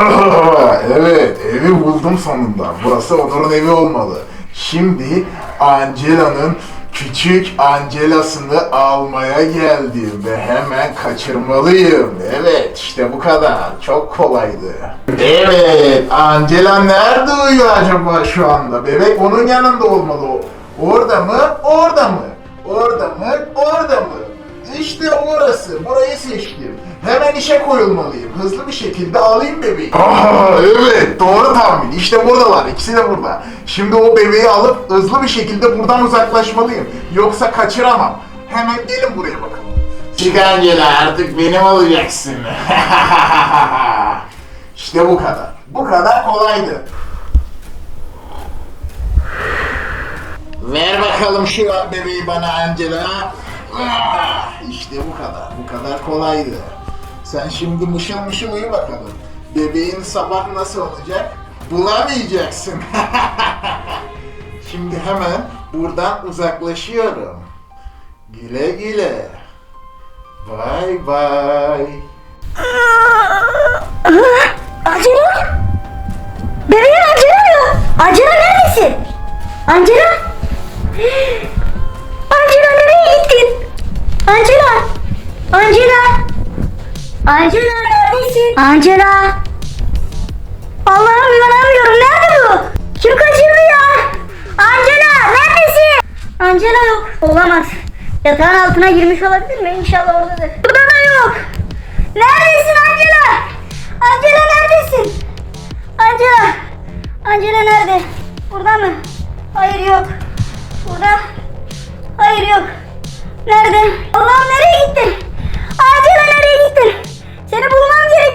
evet, evi buldum sonunda. Burası Onur'un evi olmalı. Şimdi Angela'nın küçük Angela'sını almaya geldim ve hemen kaçırmalıyım. Evet, işte bu kadar. Çok kolaydı. Evet, Angela nerede uyuyor acaba şu anda? Bebek onun yanında olmalı. Orada mı? Orada mı? Orada mı? Orada mı? İşte orası. Burayı seçtim. Hemen işe koyulmalıyım. Hızlı bir şekilde alayım bebeği. Aa, evet doğru tahmin. İşte buradalar. İkisi de burada. Şimdi o bebeği alıp hızlı bir şekilde buradan uzaklaşmalıyım. Yoksa kaçıramam. Hemen gelin buraya bakalım. Çıkan gel artık benim olacaksın. işte bu kadar. Bu kadar kolaydı. Ver bakalım şu bebeği bana Angela. İşte bu kadar. Bu kadar kolaydı. Sen şimdi mışıl mışıl uyu bakalım. Bebeğin sabah nasıl olacak? Bulamayacaksın. şimdi hemen buradan uzaklaşıyorum. Güle güle. Bye bye. Angela? Bebeğim ya. Angela neredesin? Angela? Angela nereye gittin? Angela? Angela? Angela neredesin? Angela? Allah'ım inanamıyorum. Nerede bu? Kim kaçırdı ya? Angela neredesin? Angela yok. Olamaz. Yatağın altına girmiş olabilir mi? İnşallah oradadır. Burada da yok. Neredesin Angela? Angela neredesin? Angela. Angela nerede? Burada mı? Hayır yok. Burada. Hayır yok. Nerede? Allah'ım nereye gittin?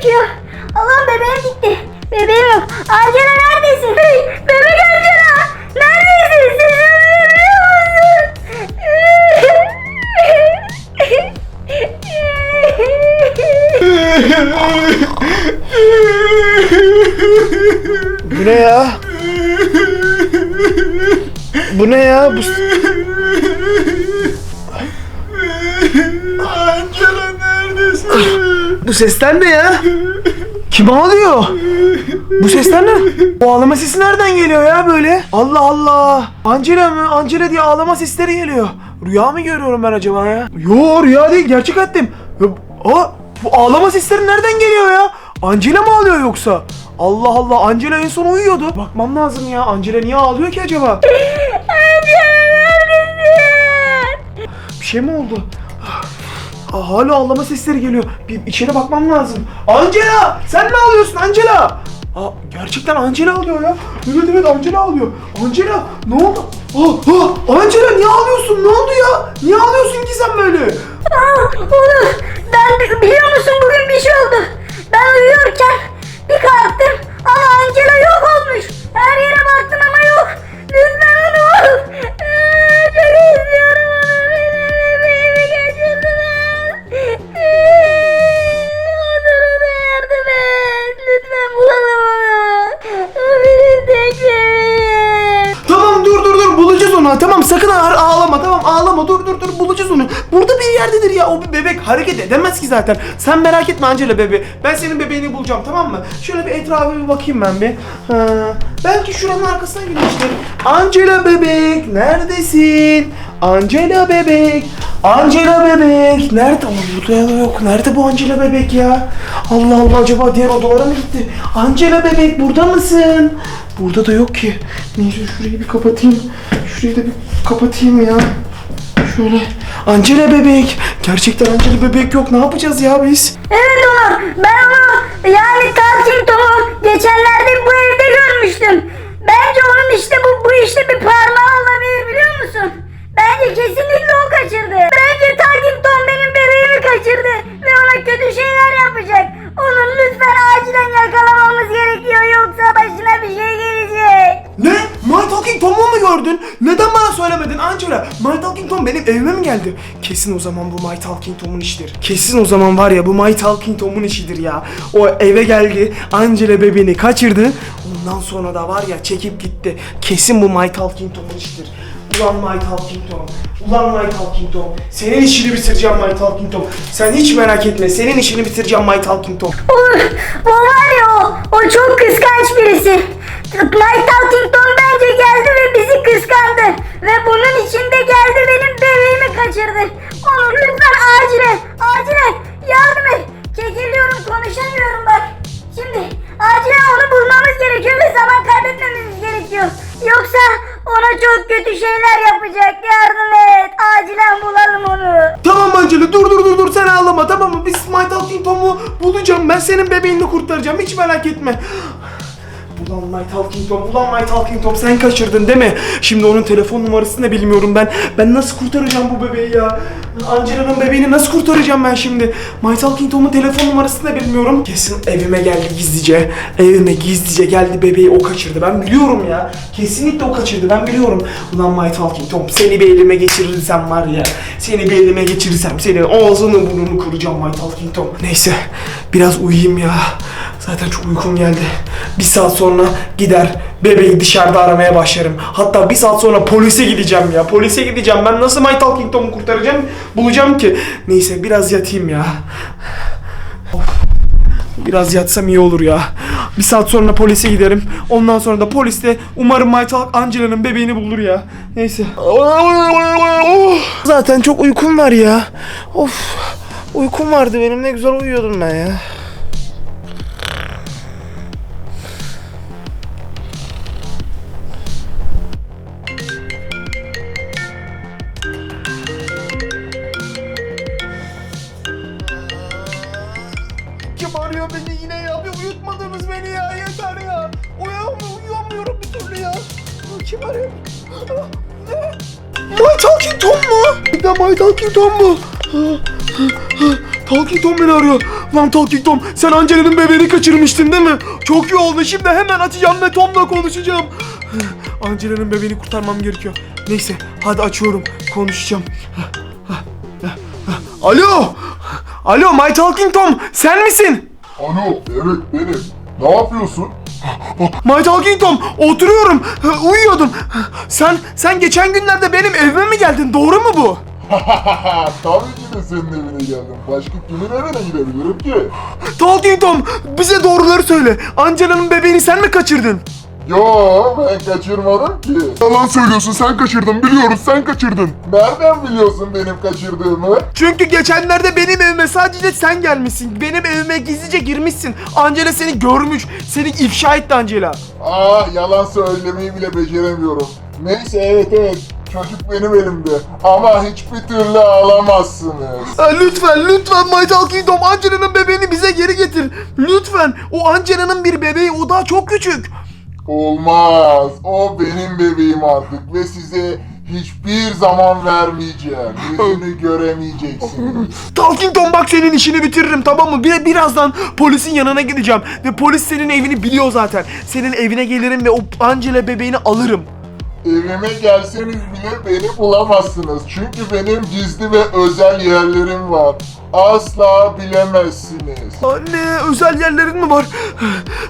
Gerekiyor. Allah'ım bebeğim gitti. Bebeğim yok. Angela neredesin? Hey, bebek Angela. Neredesin? Bu ne ya? Bu ne ya? Bu... Bu sesler ne ya? Kim ağlıyor? Bu sesler ne? Bu ağlama sesi nereden geliyor ya böyle? Allah Allah. Angela mı? Angela diye ağlama sesleri geliyor. Rüya mı görüyorum ben acaba ya? Yo rüya değil gerçek ettim. Aa, bu ağlama sesleri nereden geliyor ya? Angela mı ağlıyor yoksa? Allah Allah Angela en son uyuyordu. Bakmam lazım ya. Angela niye ağlıyor ki acaba? Bir şey mi oldu? Aa, hala ağlama sesleri geliyor. Bir içeri bakmam lazım. Angela! Sen ne ağlıyorsun Angela? Aa, gerçekten Angela ağlıyor ya. Evet evet Angela ağlıyor. Angela ne oldu? Aa, aa, Angela niye ağlıyorsun? Ne oldu ya? Niye ağlıyorsun ki sen böyle? Aa, ben bi- biliyor musun bugün bir şey onu. Tamam sakın ağ- ağlama tamam ağlama dur dur dur bulacağız onu. Burada bir yerdedir ya o bir bebek hareket edemez ki zaten. Sen merak etme Angela bebe. Ben senin bebeğini bulacağım tamam mı? Şöyle bir etrafa bir bakayım ben bir. Ha, belki şuranın arkasına girmiştir. Angela bebek neredesin? Angela bebek. Angela bebek. Nerede? Ama burada da yok. Nerede bu Angela bebek ya? Allah Allah acaba diğer odalara mı gitti? Angela bebek burada mısın? Burada da yok ki. Neyse şurayı bir kapatayım. Şurayı da bir kapatayım ya. Şöyle. Angela bebek. Gerçekten Angela bebek yok. Ne yapacağız ya biz? Evet Onur, ben onu yani Tarkington'u geçenlerde bu evde görmüştüm. Bence onun işte bu, bu işte bir parmağı olabilir biliyor Angela? My Talking Tom benim evime mi geldi? Kesin o zaman bu My Talking Tom'un işidir. Kesin o zaman var ya bu My Talking Tom'un işidir ya. O eve geldi, Angela bebeğini kaçırdı. Ondan sonra da var ya çekip gitti. Kesin bu My Talking Tom'un işidir. Ulan My Talking Tom. Ulan My Talking Tom. Senin işini bitireceğim My Talking Tom. Sen hiç merak etme. Senin işini bitireceğim My Talking Tom. O, o var ya o, o çok kıskanç birisi. Mike Talkington bence geldi ve bizi kıskandı. Ve bunun içinde geldi benim bebeğimi kaçırdı. Onu lütfen acilen, acilen yardım et. Çekiliyorum konuşamıyorum bak. Şimdi acilen onu bulmamız gerekiyor ve zaman kaybetmememiz gerekiyor. Yoksa ona çok kötü şeyler yapacak. Yardım et. Acilen bulalım onu. Tamam Angela dur dur dur dur sen ağlama tamam mı? Biz Talking Tom'u bulacağım. Ben senin bebeğini kurtaracağım. Hiç merak etme. Ulan My Talking Tom, ulan My Talking Tom sen kaçırdın değil mi? Şimdi onun telefon numarasını da bilmiyorum ben. Ben nasıl kurtaracağım bu bebeği ya? Angela'nın bebeğini nasıl kurtaracağım ben şimdi? My Talking Tom'un telefon numarasını da bilmiyorum. Kesin evime geldi gizlice. Evime gizlice geldi bebeği o kaçırdı. Ben biliyorum ya. Kesinlikle o kaçırdı ben biliyorum. Ulan My Talking Tom seni bir elime geçirirsem var ya. Seni bir elime geçirirsem senin ağzını burnunu kıracağım My Talking Tom. Neyse biraz uyuyayım ya. Zaten çok uykum geldi. Bir saat sonra gider bebeği dışarıda aramaya başlarım. Hatta bir saat sonra polise gideceğim ya. Polise gideceğim. Ben nasıl My Talking Tom'u kurtaracağım? Bulacağım ki. Neyse biraz yatayım ya. Of. Biraz yatsam iyi olur ya. Bir saat sonra polise giderim. Ondan sonra da polis de umarım My Talk Angela'nın bebeğini bulur ya. Neyse. Zaten çok uykum var ya. Of. Uykum vardı benim ne güzel uyuyordum ben ya. Uyutmadınız beni ya. Yeter ya. Uyanmıyorum, uyuyamıyorum bir türlü ya. Kim arıyor? Ah, Ne? My Talking Tom mu? Bir de My Talking Tom mu? Talking Tom beni arıyor. Lan Talking Tom sen Angela'nın bebeğini kaçırmıştın değil mi? Çok iyi oldu. Şimdi hemen açacağım ve Tom'la konuşacağım. Angela'nın bebeğini kurtarmam gerekiyor. Neyse hadi açıyorum. Konuşacağım. Alo! Alo My Talking Tom sen misin? Alo, evet benim. Ne yapıyorsun? My Talking Tom oturuyorum uyuyordum. Sen sen geçen günlerde benim evime mi geldin doğru mu bu? Tabii ki de senin evine geldim. Başka kimin evine gidebilirim ki? Talking Tom bize doğruları söyle. Angela'nın bebeğini sen mi kaçırdın? Yo, ben kaçırmadım ki. Yalan söylüyorsun, sen kaçırdın. Biliyoruz, sen kaçırdın. Nereden biliyorsun benim kaçırdığımı? Çünkü geçenlerde benim evime sadece sen gelmişsin. Benim evime gizlice girmişsin. Angela seni görmüş. Seni ifşa etti Angela. Ah, yalan söylemeyi bile beceremiyorum. Neyse, evet evet. Çocuk benim elimde. Ama hiçbir türlü alamazsınız. Ha, lütfen lütfen My Talking Tom Angela'nın bebeğini bize geri getir. Lütfen. O Angela'nın bir bebeği o daha çok küçük. Olmaz. O benim bebeğim artık ve size hiçbir zaman vermeyeceğim. Yüzünü göremeyeceksiniz. Talking Tom bak senin işini bitiririm tamam mı? Bir birazdan polisin yanına gideceğim. Ve polis senin evini biliyor zaten. Senin evine gelirim ve o Angela bebeğini alırım. Evime gelseniz bile beni bulamazsınız. Çünkü benim gizli ve özel yerlerim var. Asla bilemezsiniz. Anne özel yerlerin mi var?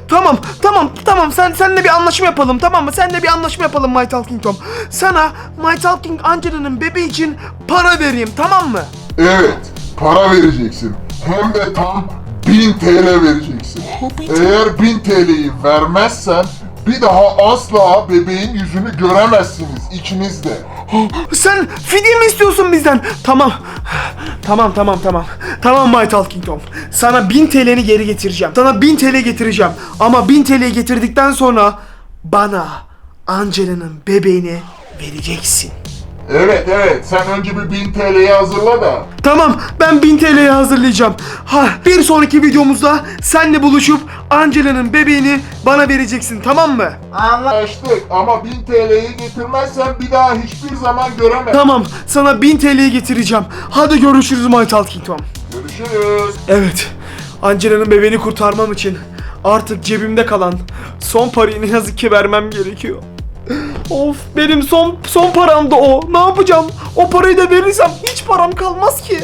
tamam tamam tamam sen seninle bir anlaşma yapalım tamam mı? Seninle bir anlaşma yapalım My Talking Tom. Sana My Talking Angela'nın bebeği için para vereyim tamam mı? Evet, para vereceksin. Hem de tam 1000 TL vereceksin. Eğer 1000 TL'yi vermezsen bir daha asla bebeğin yüzünü göremezsiniz ikiniz de. Sen fidye mi istiyorsun bizden? Tamam. Tamam tamam tamam. Tamam My Talking Tom. Sana 1000 TL'ni geri getireceğim. Sana 1000 TL getireceğim. Ama 1000 TL'yi getirdikten sonra bana Angela'nın bebeğini vereceksin. Evet evet, sen önce bir 1000 TL'yi hazırla da. Tamam ben 1000 TL'yi hazırlayacağım. Ha bir sonraki videomuzda senle buluşup Angela'nın bebeğini bana vereceksin tamam mı? Anlaştık ama 1000 TL'yi getirmezsen bir daha hiçbir zaman göremem. Tamam sana 1000 TL'yi getireceğim. Hadi görüşürüz My Talking Tom. Görüşürüz. Evet. Angela'nın bebeğini kurtarmam için artık cebimde kalan son parayı ne yazık ki vermem gerekiyor. Of benim son son param da o. Ne yapacağım? O parayı da verirsem hiç param kalmaz ki.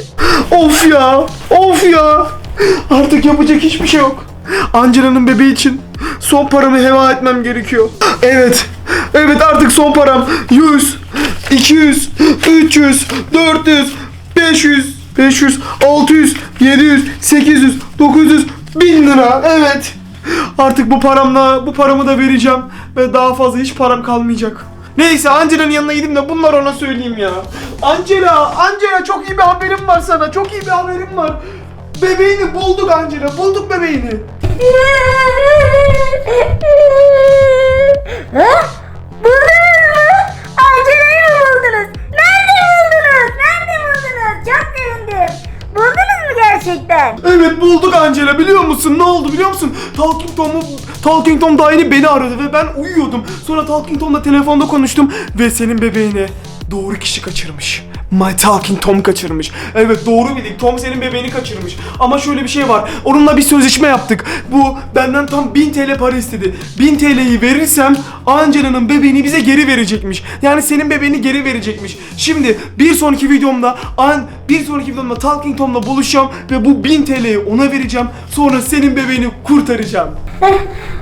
Of ya. Of ya. Artık yapacak hiçbir şey yok. Angela'nın bebeği için son paramı heva etmem gerekiyor. Evet. Evet artık son param 100 200, 300, 400, 500, 500, 600, 700, 800, 900, 1000 lira. Evet. Artık bu paramla bu paramı da vereceğim ve daha fazla hiç param kalmayacak. Neyse Angela'nın yanına gideyim de bunları ona söyleyeyim ya. Angela, Angela çok iyi bir haberim var sana. Çok iyi bir haberim var. Bebeğini bulduk Angela. Bulduk bebeğini. ha? Buldunuz gerçekten? Evet bulduk Angela biliyor musun? Ne oldu biliyor musun? Talking Tom'u Talking Tom daha beni aradı ve ben uyuyordum. Sonra Talking Tom'la telefonda konuştum ve senin bebeğini doğru kişi kaçırmış. My Talking Tom kaçırmış. Evet doğru bildik. Tom senin bebeğini kaçırmış. Ama şöyle bir şey var. Onunla bir sözleşme yaptık. Bu benden tam 1000 TL para istedi. 1000 TL'yi verirsem Angela'nın bebeğini bize geri verecekmiş. Yani senin bebeğini geri verecekmiş. Şimdi bir sonraki videomda an bir sonraki videomda Talking Tom'la buluşacağım ve bu 1000 TL'yi ona vereceğim. Sonra senin bebeğini kurtaracağım. Eh,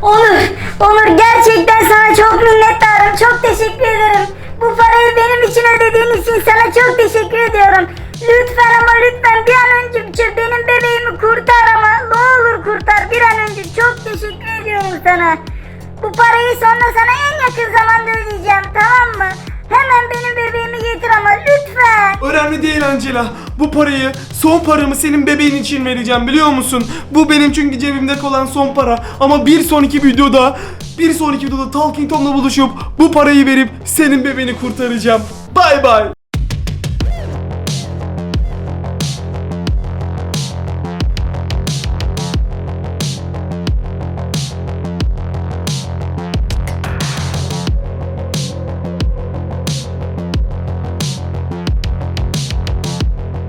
Onur, Onur gerçekten sana çok minnettarım. Çok teşekkür ederim. Bu parayı benim için ödediğin için sana çok teşekkür ediyorum. Lütfen ama lütfen bir an önce benim bebeğimi kurtar ama ne olur kurtar bir an önce. Çok teşekkür ediyorum sana. Bu parayı sonra sana en yakın zamanda ödeyeceğim tamam mı? Hemen benim bebeğimi getir ama lütfen. Önemli değil Angela. Bu parayı, son paramı senin bebeğin için vereceğim biliyor musun? Bu benim çünkü cebimde kalan son para. Ama bir sonraki videoda, bir sonraki videoda Talking Tom'la buluşup bu parayı verip senin bebeğini kurtaracağım. Bay bay.